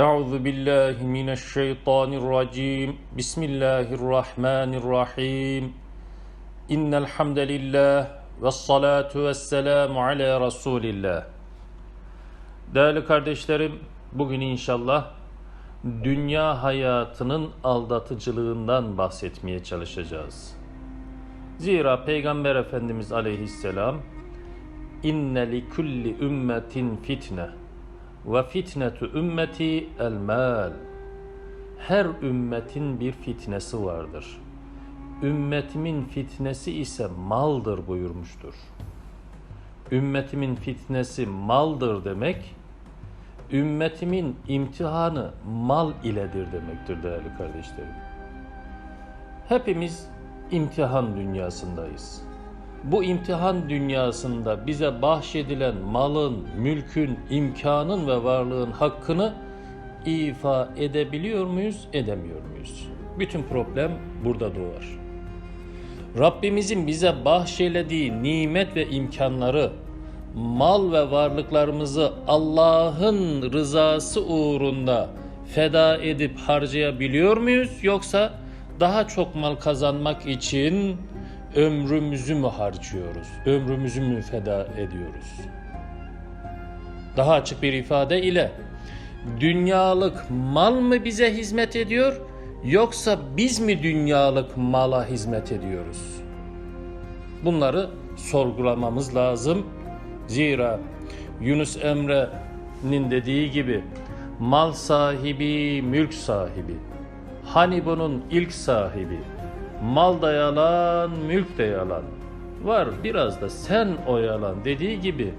أعوذ بالله من الشيطان الرجيم بسم الله الرحمن الرحيم إن الحمد لله والصلاة والسلام على رسول الله Değerli kardeşlerim, bugün inşallah dünya hayatının aldatıcılığından bahsetmeye çalışacağız. Zira Peygamber Efendimiz aleyhisselam inne li kulli ümmetin fitne ve fitnetu ümmeti el mal. Her ümmetin bir fitnesi vardır. Ümmetimin fitnesi ise maldır buyurmuştur. Ümmetimin fitnesi maldır demek, ümmetimin imtihanı mal iledir demektir değerli kardeşlerim. Hepimiz imtihan dünyasındayız. Bu imtihan dünyasında bize bahşedilen malın, mülkün, imkanın ve varlığın hakkını ifa edebiliyor muyuz, edemiyor muyuz? Bütün problem burada doğar. Rabbimizin bize bahşelediği nimet ve imkanları, mal ve varlıklarımızı Allah'ın rızası uğrunda feda edip harcayabiliyor muyuz? Yoksa daha çok mal kazanmak için ömrümüzü mü harcıyoruz? Ömrümüzü mü feda ediyoruz? Daha açık bir ifade ile dünyalık mal mı bize hizmet ediyor yoksa biz mi dünyalık mala hizmet ediyoruz? Bunları sorgulamamız lazım. Zira Yunus Emre'nin dediği gibi mal sahibi, mülk sahibi. Hani bunun ilk sahibi? Mal da yalan, mülk de yalan. Var biraz da sen oyalan dediği gibi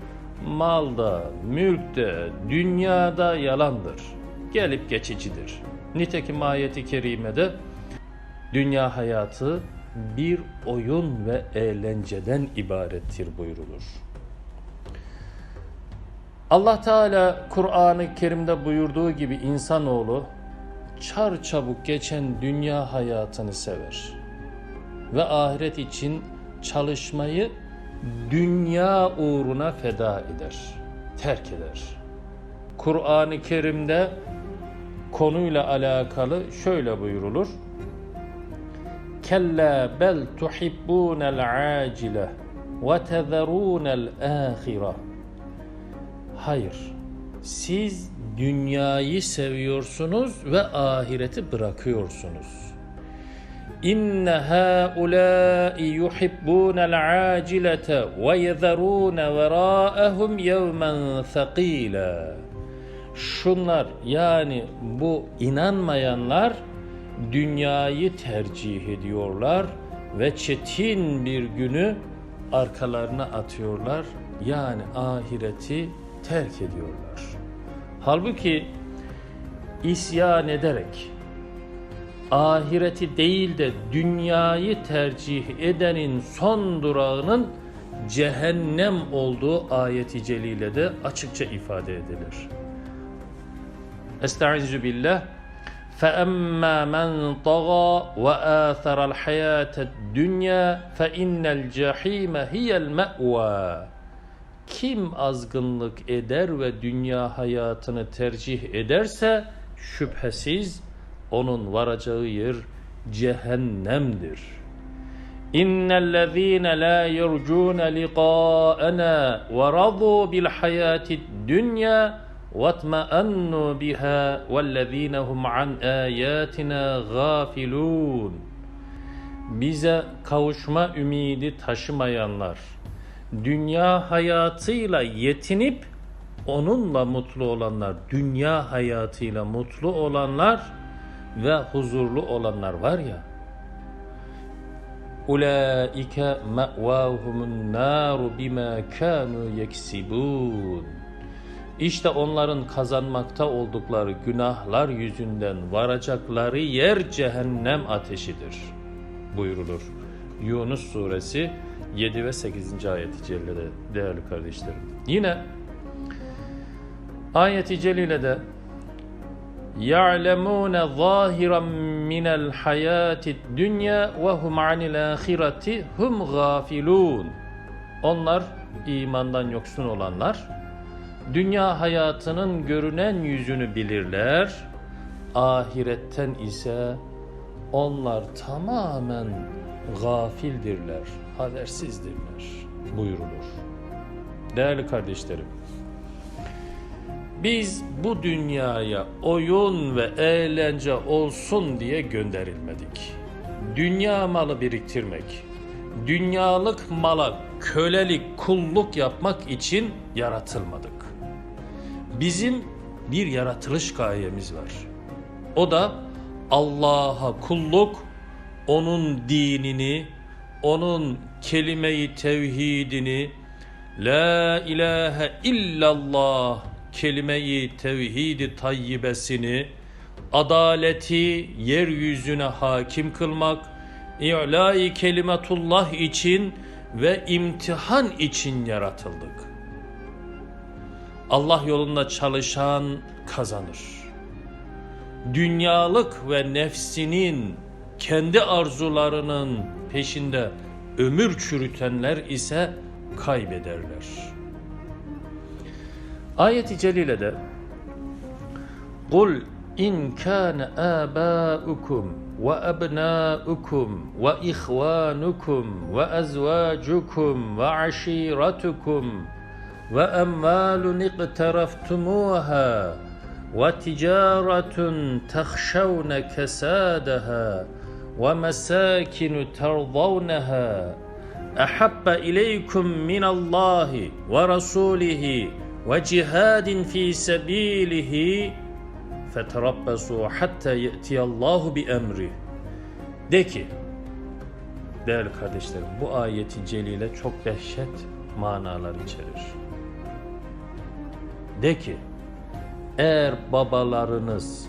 mal da, mülk de, dünyada yalandır. Gelip geçicidir. Nitekim ayeti kerimede dünya hayatı bir oyun ve eğlenceden ibarettir buyurulur. Allah Teala Kur'an-ı Kerim'de buyurduğu gibi insanoğlu çar çabuk geçen dünya hayatını sever ve ahiret için çalışmayı dünya uğruna feda eder, terk eder. Kur'an-ı Kerim'de konuyla alakalı şöyle buyurulur. Kella bel tuhibbunel acile ve tezerunel ahire. Hayır, siz dünyayı seviyorsunuz ve ahireti bırakıyorsunuz. İnne haulâi yuhibbûnel acilete ve yezerûne verâehum yevmen thakîlâ. Şunlar yani bu inanmayanlar dünyayı tercih ediyorlar ve çetin bir günü arkalarına atıyorlar. Yani ahireti terk ediyorlar. Halbuki isyan ederek ahireti değil de dünyayı tercih edenin son durağının cehennem olduğu ayeti celile de açıkça ifade edilir. Estaizu billah فَأَمَّا مَنْ طَغَى وَآثَرَ الْحَيَاةَ الدُّنْيَا فَإِنَّ الْجَحِيمَ هِيَ الْمَأْوَى Kim azgınlık eder ve dünya hayatını tercih ederse şüphesiz onun varacağı yer cehennemdir. İnnellezîne lâ yercûne liqâ'ena ve radû bil hayâtid dünya وَاتْمَأَنُّوا بِهَا وَالَّذ۪ينَ هُمْ عَنْ آيَاتِنَا غَافِلُونَ Bize kavuşma ümidi taşımayanlar, dünya hayatıyla yetinip onunla mutlu olanlar, dünya hayatıyla mutlu olanlar ve huzurlu olanlar var ya, Ulaike me'vahumun naru bima kanu yeksibun. İşte onların kazanmakta oldukları günahlar yüzünden varacakları yer cehennem ateşidir buyurulur. Yunus suresi 7 ve 8. ayeti cellede değerli kardeşlerim. Yine ayeti celilede يَعْلَمُونَ ظَاهِرًا مِنَ الْحَيَاةِ الدُّنْيَا وَهُمْ عَنِ الْآخِرَةِ هُمْ غَافِلُونَ Onlar imandan yoksun olanlar dünya hayatının görünen yüzünü bilirler. Ahiretten ise onlar tamamen gafildirler, habersizdirler buyurulur. Değerli kardeşlerim, biz bu dünyaya oyun ve eğlence olsun diye gönderilmedik. Dünya malı biriktirmek, dünyalık mala kölelik, kulluk yapmak için yaratılmadık. Bizim bir yaratılış gayemiz var. O da Allah'a kulluk, onun dinini, onun kelime-i tevhidini, La ilahe illallah kelime-i tevhidi tayyibesini, adaleti yeryüzüne hakim kılmak, i'lâ-i kelimetullah için ve imtihan için yaratıldık. Allah yolunda çalışan kazanır. Dünyalık ve nefsinin kendi arzularının peşinde ömür çürütenler ise kaybederler. Ayet-i celilede قُلْ إن كان آباؤكم وأبناؤكم وإخوانكم وأزواجكم وعشيرتكم وأموال اقترفتموها وتجارة تخشون كسادها ومساكن ترضونها أحب إليكم من الله ورسوله ve cihadin fi sebilihi feterabbesu hatta ye'tiyallahu bi emri. De ki, değerli kardeşlerim bu ayeti celile çok dehşet manalar içerir. De ki, eğer babalarınız,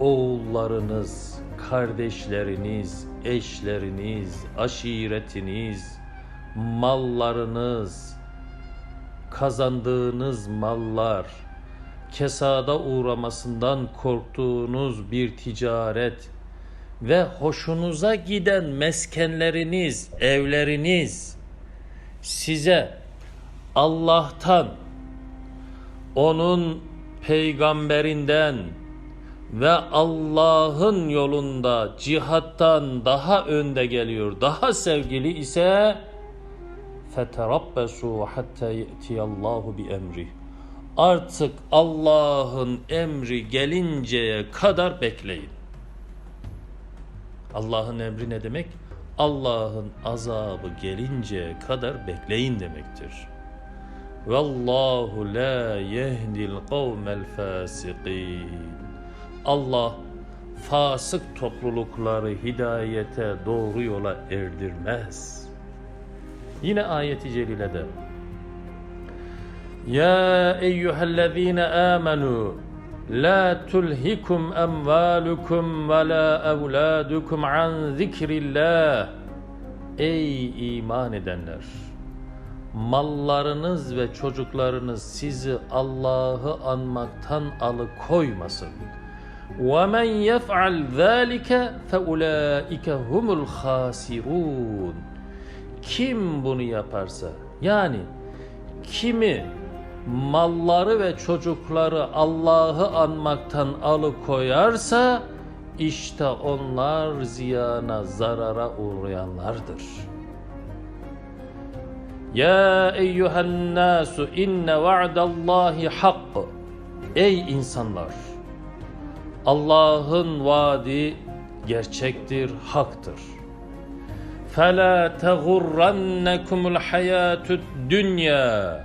oğullarınız, kardeşleriniz, eşleriniz, aşiretiniz, mallarınız, kazandığınız mallar, kesada uğramasından korktuğunuz bir ticaret ve hoşunuza giden meskenleriniz, evleriniz size Allah'tan, onun peygamberinden ve Allah'ın yolunda cihattan daha önde geliyor, daha sevgili ise فَتَرَبَّسُوا حَتَّى يَأْتِيَ اللّٰهُ بِأَمْرِهِ Artık Allah'ın emri gelinceye kadar bekleyin. Allah'ın emri ne demek? Allah'ın azabı gelinceye kadar bekleyin demektir. Vallahu la yehdil kavmel fasikin. Allah fasık toplulukları hidayete doğru yola erdirmez. Yine ayeti celilede يا أيها الذين آمنوا لا تلهكم أموالكم ولا أولادكم عن ذكر الله Ey iman edenler! Mallarınız ve çocuklarınız sizi Allah'ı anmaktan alıkoymasın. وَمَنْ يَفْعَلْ ذَٰلِكَ فَاُولَٰئِكَ هُمُ الْخَاسِرُونَ kim bunu yaparsa, yani kimi malları ve çocukları Allah'ı anmaktan alıkoyarsa işte onlar ziyana, zarara uğrayanlardır. Ya eyyühen nasu inne va'dallahi hak. Ey insanlar! Allah'ın vaadi gerçektir, haktır. فَلَا تَغُرَّنَّكُمُ الْحَيَاتُ الدُّنْيَا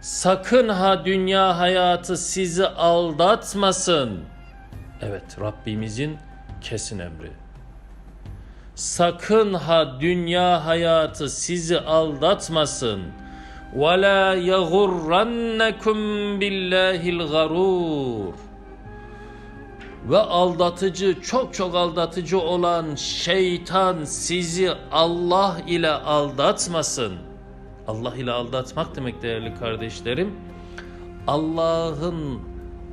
Sakın ha dünya hayatı sizi aldatmasın. Evet Rabbimizin kesin emri. Sakın ha dünya hayatı sizi aldatmasın. وَلَا يَغُرَّنَّكُمْ بِاللّٰهِ الْغَرُورِ ve aldatıcı, çok çok aldatıcı olan şeytan sizi Allah ile aldatmasın. Allah ile aldatmak demek değerli kardeşlerim. Allah'ın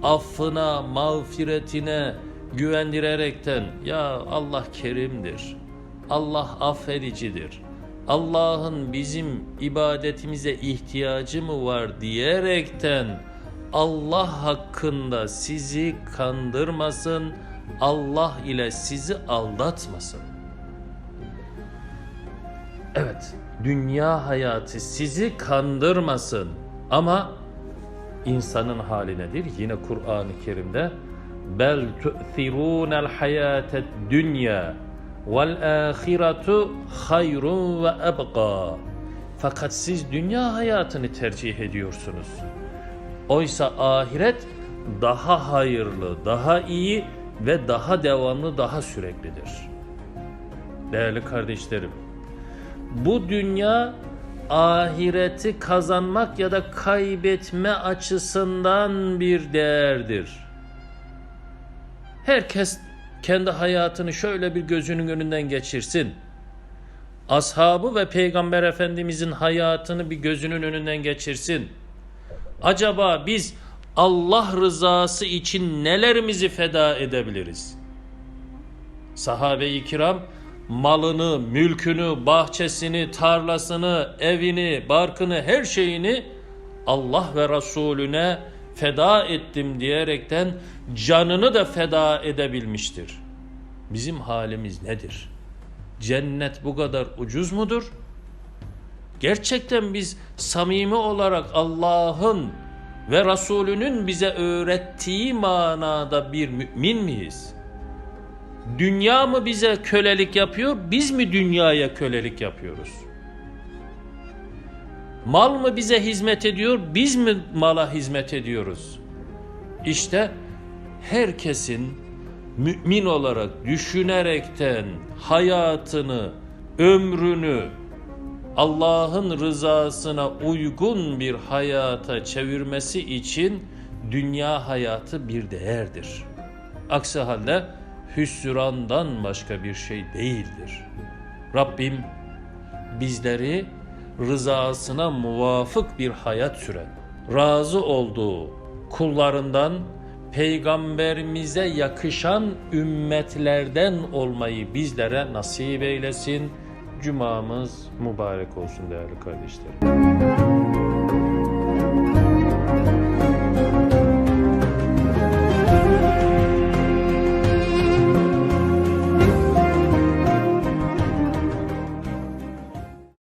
affına, mağfiretine güvendirerekten ya Allah kerimdir. Allah affedicidir. Allah'ın bizim ibadetimize ihtiyacı mı var diyerekten Allah hakkında sizi kandırmasın, Allah ile sizi aldatmasın. Evet, dünya hayatı sizi kandırmasın ama insanın hali nedir? Yine Kur'an-ı Kerim'de bel tu'thirunel hayated dünya vel ahiretu hayrun ve ebqa. Fakat siz dünya hayatını tercih ediyorsunuz. Oysa ahiret daha hayırlı, daha iyi ve daha devamlı, daha süreklidir. Değerli kardeşlerim, bu dünya ahireti kazanmak ya da kaybetme açısından bir değerdir. Herkes kendi hayatını şöyle bir gözünün önünden geçirsin. Ashabı ve Peygamber Efendimizin hayatını bir gözünün önünden geçirsin. Acaba biz Allah rızası için nelerimizi feda edebiliriz? Sahabe-i kiram malını, mülkünü, bahçesini, tarlasını, evini, barkını, her şeyini Allah ve Resulüne feda ettim diyerekten canını da feda edebilmiştir. Bizim halimiz nedir? Cennet bu kadar ucuz mudur? Gerçekten biz samimi olarak Allah'ın ve Resulünün bize öğrettiği manada bir mümin miyiz? Dünya mı bize kölelik yapıyor, biz mi dünyaya kölelik yapıyoruz? Mal mı bize hizmet ediyor, biz mi mala hizmet ediyoruz? İşte herkesin mümin olarak düşünerekten hayatını, ömrünü Allah'ın rızasına uygun bir hayata çevirmesi için dünya hayatı bir değerdir. Aksi halde hüsrandan başka bir şey değildir. Rabbim bizleri rızasına muvafık bir hayat süren, razı olduğu kullarından peygamberimize yakışan ümmetlerden olmayı bizlere nasip eylesin. Cumamız mübarek olsun değerli kardeşlerim.